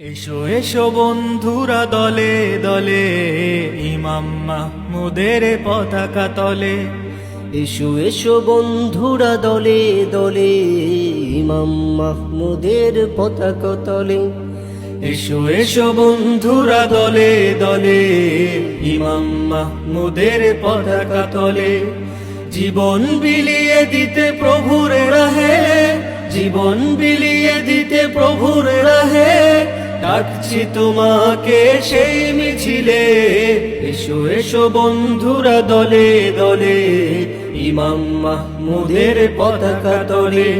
এসো এসো বন্ধুরা দলে দলে ইমাম মাহমুদের পতাকা তলে। এসো এসো বন্ধুরা দলে দলে ইমাম মাহমুদের পতাকা তলে। এসো এসো বন্ধুরা দলে দলে ইমাম মাহমুদের পতাকা তলে। জীবন বিলিয়ে দিতে প্রভুর রাহে জীবন বিলিয়ে দিতে প্রভুর রাহে ডাকছি তোমাকে সেই মিছিলে। এসো এসো বন্ধুরা দলে দলে, ইমাম মাহমুদের পতাকা তলে।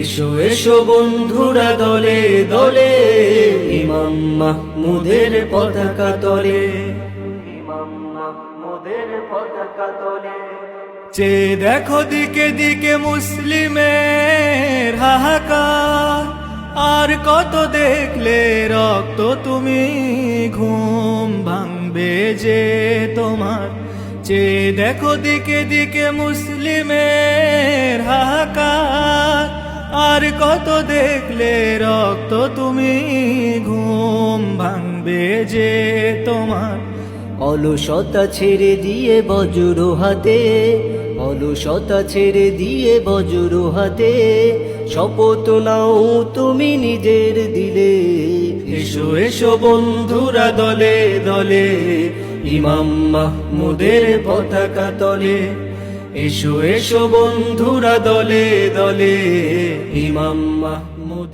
এসো এসো বন্ধুরা দলে দলে, ইমাম মাহমুদের পতাকা তলে। ইমাম মাহমুদের পতাকা তলে। চে দেখো দিকে দিকে মুসলিমের হাহাকার। আর কত দেখলে রক্ত তুমি ঘুম ভাঙবে যে তোমার। যে দেখো দিকে দিকে মুসলিমের হাহাকার। আর কত দেখলে রক্ত তুমি ঘুম ভাঙবে যে তোমার। অলসতা ছেড়ে দিয়ে বজ্র হাতে, অলসতা ছেড়ে দিয়ে বজ্র হাতে, শপথ নাও তুমি নিজের দিলে। এসো এসো বন্ধুরা দলে দলে, ইমাম মাহমুদের পতাকা তলে। এসো এসো বন্ধুরা দলে দলে, ইমাম মাহমুদের